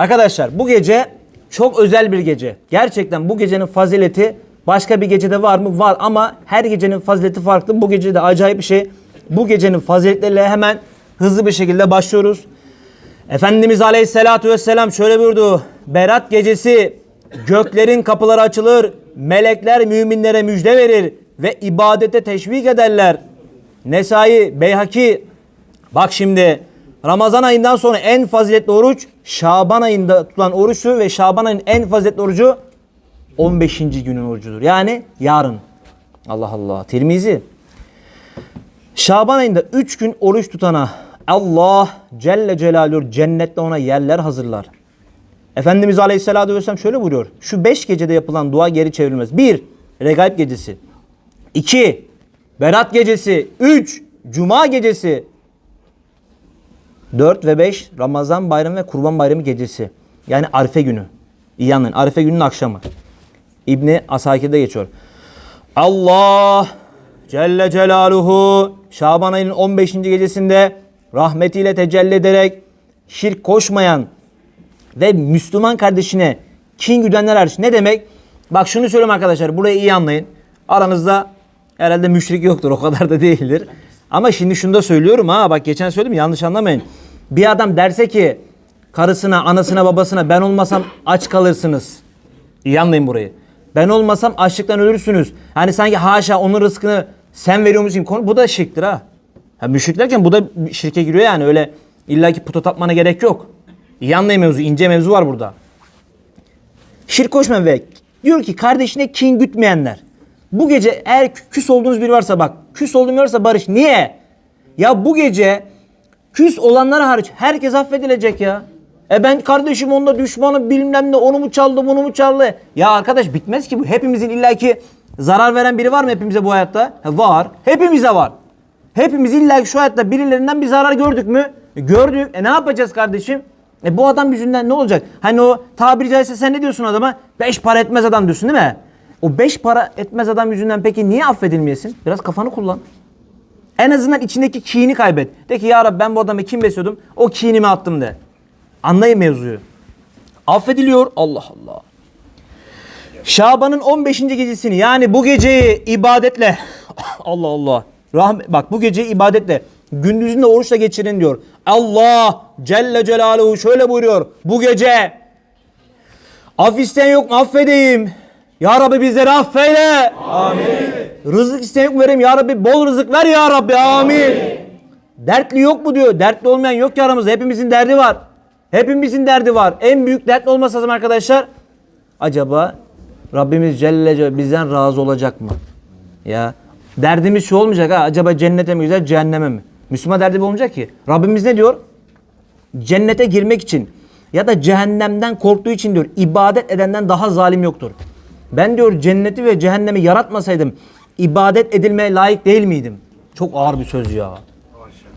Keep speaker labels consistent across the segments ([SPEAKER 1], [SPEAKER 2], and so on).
[SPEAKER 1] Arkadaşlar bu gece çok özel bir gece. Gerçekten bu gecenin fazileti başka bir gecede var mı? Var ama her gecenin fazileti farklı. Bu gece de acayip bir şey. Bu gecenin faziletleriyle hemen hızlı bir şekilde başlıyoruz. Efendimiz Aleyhisselatü Vesselam şöyle buyurdu. Berat gecesi göklerin kapıları açılır. Melekler müminlere müjde verir ve ibadete teşvik ederler. Nesai, Beyhaki bak şimdi Ramazan ayından sonra en faziletli oruç Şaban ayında tutulan oruçtur ve Şaban ayının en faziletli orucu 15. günün orucudur. Yani yarın. Allah Allah. Tirmizi. Şaban ayında 3 gün oruç tutana Allah Celle Celaluhu cennette ona yerler hazırlar. Efendimiz Aleyhisselatü Vesselam şöyle buyuruyor. Şu 5 gecede yapılan dua geri çevrilmez. 1. Regaib gecesi. 2. Berat gecesi. 3. Cuma gecesi. 4 ve 5 Ramazan bayramı ve Kurban bayramı gecesi. Yani Arife günü. İyi anlayın. Arife gününün akşamı. İbni Asakir'de geçiyor. Allah Celle Celaluhu Şaban ayının 15. gecesinde rahmetiyle tecelli ederek şirk koşmayan ve Müslüman kardeşine kin güdenler hariç ne demek? Bak şunu söyleyeyim arkadaşlar burayı iyi anlayın. Aranızda herhalde müşrik yoktur o kadar da değildir. Ama şimdi şunu da söylüyorum ha bak geçen söyledim yanlış anlamayın. Bir adam derse ki karısına, anasına, babasına ben olmasam aç kalırsınız. İyi anlayın burayı. Ben olmasam açlıktan ölürsünüz. Hani sanki haşa onun rızkını sen veriyormuşsun. Konu bu da şirktir ha. ha müşrik derken bu da şirke giriyor yani öyle illaki puta tapmana gerek yok. İyi anlayın mevzu, ince mevzu var burada. Şirk koşma ve diyor ki kardeşine kin gütmeyenler. Bu gece eğer küs olduğunuz biri varsa bak küs olduğum varsa barış. Niye? Ya bu gece küs olanlar hariç herkes affedilecek ya. E ben kardeşim onda düşmanı bilmem ne onu mu çaldı bunu mu çaldı. Ya arkadaş bitmez ki bu. Hepimizin illaki zarar veren biri var mı hepimize bu hayatta? Ha, var. Hepimize var. Hepimiz illaki şu hayatta birilerinden bir zarar gördük mü? E, gördük. E ne yapacağız kardeşim? E bu adam yüzünden ne olacak? Hani o tabiri caizse sen ne diyorsun adama? Beş para etmez adam diyorsun değil mi? O beş para etmez adam yüzünden peki niye affedilmeyesin? Biraz kafanı kullan. En azından içindeki kini kaybet. De ki ya Rabbi ben bu adamı kim besliyordum? O kinimi attım de. Anlayın mevzuyu. Affediliyor. Allah Allah. Şaban'ın 15. gecesini yani bu geceyi ibadetle Allah Allah. Rahmet, bak bu geceyi ibadetle gündüzünde oruçla geçirin diyor. Allah Celle Celaluhu şöyle buyuruyor. Bu gece af isteyen yok mu affedeyim. Ya Rabbi bizleri affeyle. Amin. Rızık mu vereyim. Ya Rabbi bol rızık ver ya Rabbi. Amin. Dertli yok mu diyor. Dertli olmayan yok ki aramızda. Hepimizin derdi var. Hepimizin derdi var. En büyük dertli olmasa lazım arkadaşlar. Acaba Rabbimiz Celle Celle bizden razı olacak mı? Ya derdimiz şu olmayacak ha. Acaba cennete mi güzel cehenneme mi? Müslüman derdi bu olmayacak ki. Rabbimiz ne diyor? Cennete girmek için ya da cehennemden korktuğu için diyor ibadet edenden daha zalim yoktur. Ben diyor cenneti ve cehennemi yaratmasaydım ibadet edilmeye layık değil miydim? Çok ağır bir söz ya.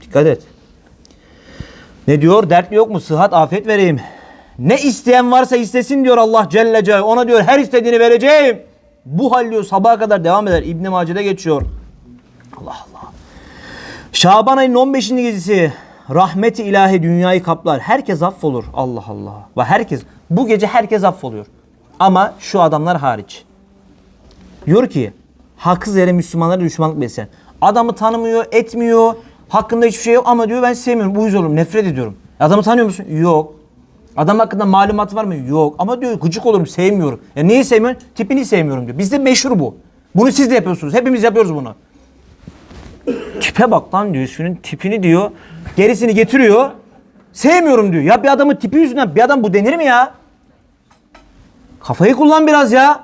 [SPEAKER 1] Dikkat et. Ne diyor? Dertli yok mu? Sıhhat, afiyet vereyim. Ne isteyen varsa istesin diyor Allah Celle Celaluhu. Ona diyor her istediğini vereceğim. Bu hal diyor sabaha kadar devam eder. İbn Mace'de geçiyor. Allah Allah. Şaban ayının 15. gecesi rahmeti ilahi dünyayı kaplar. Herkes affolur. Allah Allah. Ve herkes bu gece herkes affoluyor. Ama şu adamlar hariç. Diyor ki haksız yere Müslümanlara düşmanlık besleyen. Adamı tanımıyor, etmiyor. Hakkında hiçbir şey yok ama diyor ben sevmiyorum. Uyuz olurum, nefret ediyorum. Adamı tanıyor musun? Yok. Adam hakkında malumat var mı? Yok. Ama diyor gıcık olurum, sevmiyorum. Ya niye sevmiyorsun? Tipini sevmiyorum diyor. Bizde meşhur bu. Bunu siz de yapıyorsunuz. Hepimiz yapıyoruz bunu. Tipe bak lan diyor. Şunun tipini diyor. Gerisini getiriyor. Sevmiyorum diyor. Ya bir adamın tipi yüzünden bir adam bu denir mi ya? Kafayı kullan biraz ya.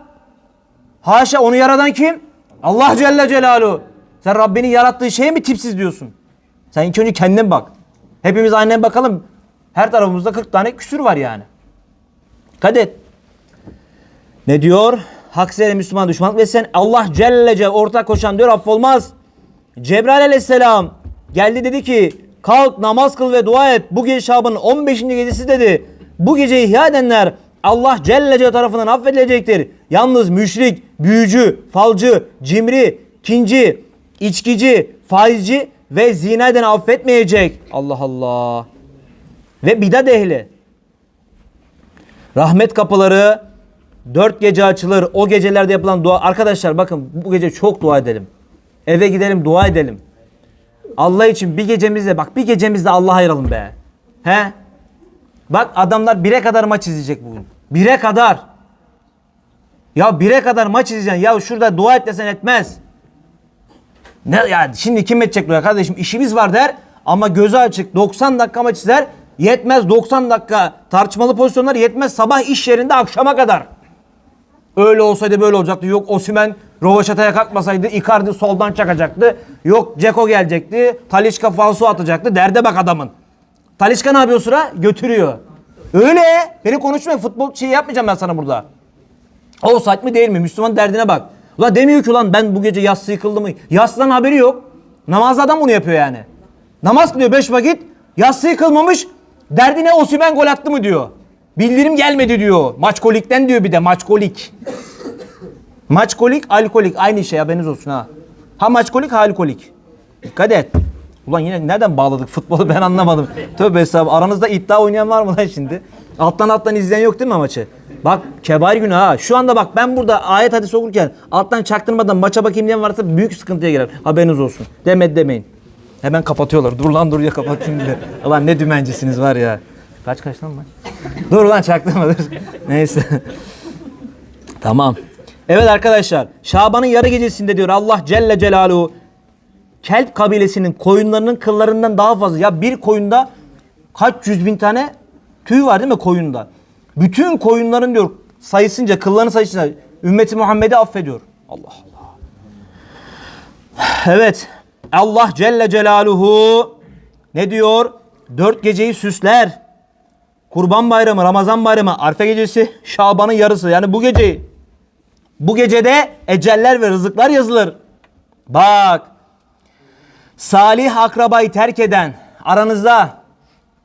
[SPEAKER 1] Haşa onu yaradan kim? Allah Celle Celaluhu. Sen Rabbinin yarattığı şeye mi tipsiz diyorsun? Sen ilk önce kendine bak. Hepimiz aynaya bakalım. Her tarafımızda 40 tane küsür var yani. Dikkat. Ne diyor? Haksız yere Müslüman düşmanlık ve sen Allah Celle Celle ortak koşan diyor affolmaz. Cebrail aleyhisselam geldi dedi ki kalk namaz kıl ve dua et. Bu gece Şaban'ın 15. gecesi dedi. Bu geceyi ihya edenler Allah Celle Celle tarafından affedilecektir. Yalnız müşrik, büyücü, falcı, cimri, kinci, içkici, faizci ve zina eden affetmeyecek. Allah Allah. Ve bidat ehli. Rahmet kapıları dört gece açılır. O gecelerde yapılan dua. Arkadaşlar bakın bu gece çok dua edelim. Eve gidelim dua edelim. Allah için bir gecemizde bak bir gecemizde Allah ayıralım be. He? Bak adamlar bire kadar maç izleyecek bugün. Bire kadar. Ya bire kadar maç izleyeceksin. Ya şurada dua et desen etmez. Ne ya şimdi kim edecek buraya kardeşim işimiz var der ama gözü açık 90 dakika maç izler yetmez 90 dakika tartışmalı pozisyonlar yetmez sabah iş yerinde akşama kadar. Öyle olsaydı böyle olacaktı. Yok Osimen Rovaşata'ya kalkmasaydı Icardi soldan çakacaktı. Yok Ceko gelecekti. Talişka falso atacaktı. Derde bak adamın. Talişka ne yapıyor sıra? Götürüyor. Öyle. Beni konuşma. Futbol şeyi yapmayacağım ben sana burada. O saç mı değil mi? Müslüman derdine bak. Ulan demiyor ki ulan ben bu gece yassı yıkıldı mı? Yassıdan haberi yok. Namazda adam bunu yapıyor yani. Namaz kılıyor 5 vakit. Yassı yıkılmamış. Derdine Osimhen gol attı mı diyor. Bildirim gelmedi diyor. Maç kolikten diyor bir de maç kolik. maç kolik, alkolik aynı şey haberiniz olsun ha. Ha maç kolik, ha alkolik. Dikkat et. Ulan yine nereden bağladık futbolu ben anlamadım. Tövbe estağfurullah. Aranızda iddia oynayan var mı lan şimdi? Alttan alttan izleyen yok değil mi maçı? Bak kebar günü ha. Şu anda bak ben burada ayet hadis okurken alttan çaktırmadan maça bakayım diyen varsa büyük sıkıntıya girer. Haberiniz olsun. Demedi demeyin. Hemen kapatıyorlar. Dur lan dur ya kapatayım diye. Ulan ne dümencisiniz var ya. Kaç kaç lan maç? dur lan çaktırma dur. Neyse. tamam. Evet arkadaşlar. Şaban'ın yarı gecesinde diyor Allah Celle Celaluhu Kelp kabilesinin koyunlarının kıllarından daha fazla. Ya bir koyunda kaç yüz bin tane tüy var değil mi koyunda? Bütün koyunların diyor sayısınca, kıllarını sayısınca ümmeti Muhammed'i affediyor. Allah Allah. Evet. Allah Celle Celaluhu ne diyor? Dört geceyi süsler. Kurban bayramı, Ramazan bayramı, Arfe gecesi, Şaban'ın yarısı. Yani bu geceyi. Bu gecede eceller ve rızıklar yazılır. Bak. Salih akrabayı terk eden, aranızda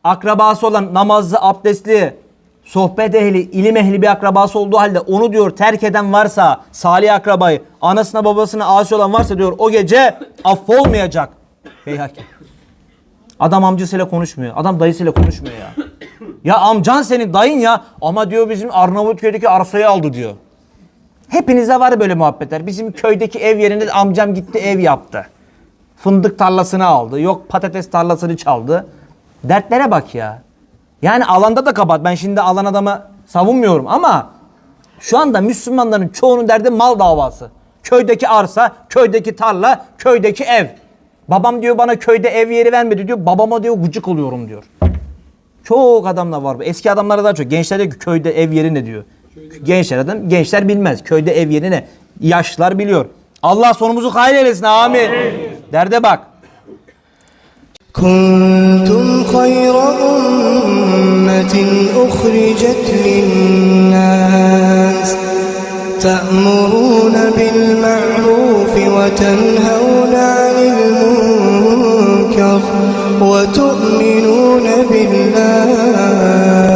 [SPEAKER 1] akrabası olan namazlı, abdestli, sohbet ehli, ilim ehli bir akrabası olduğu halde onu diyor terk eden varsa, salih akrabayı, anasına babasına asi olan varsa diyor o gece affolmayacak. Beyhaki. Adam amcasıyla konuşmuyor. Adam dayısıyla konuşmuyor ya. Ya amcan senin dayın ya ama diyor bizim Arnavutköy'deki arsayı aldı diyor. Hepinize var böyle muhabbetler. Bizim köydeki ev yerinde amcam gitti ev yaptı. Fındık tarlasını aldı. Yok patates tarlasını çaldı. Dertlere bak ya. Yani alanda da kapat. Ben şimdi alan adamı savunmuyorum ama şu anda Müslümanların çoğunun derdi mal davası. Köydeki arsa, köydeki tarla, köydeki ev. Babam diyor bana köyde ev yeri vermedi diyor. Babama diyor gıcık oluyorum diyor. Çok adamlar var. bu. Eski adamlara daha çok. Gençler diyor ki köyde ev yeri ne diyor. Gençler adam, gençler bilmez. Köyde ev yeri ne? Yaşlılar biliyor. Allah sonumuzu hayır eylesin. Amin. Derde bak.
[SPEAKER 2] كنتم خير أمة أخرجت للناس تأمرون بالمعروف وتنهون عن المنكر وتؤمنون بالله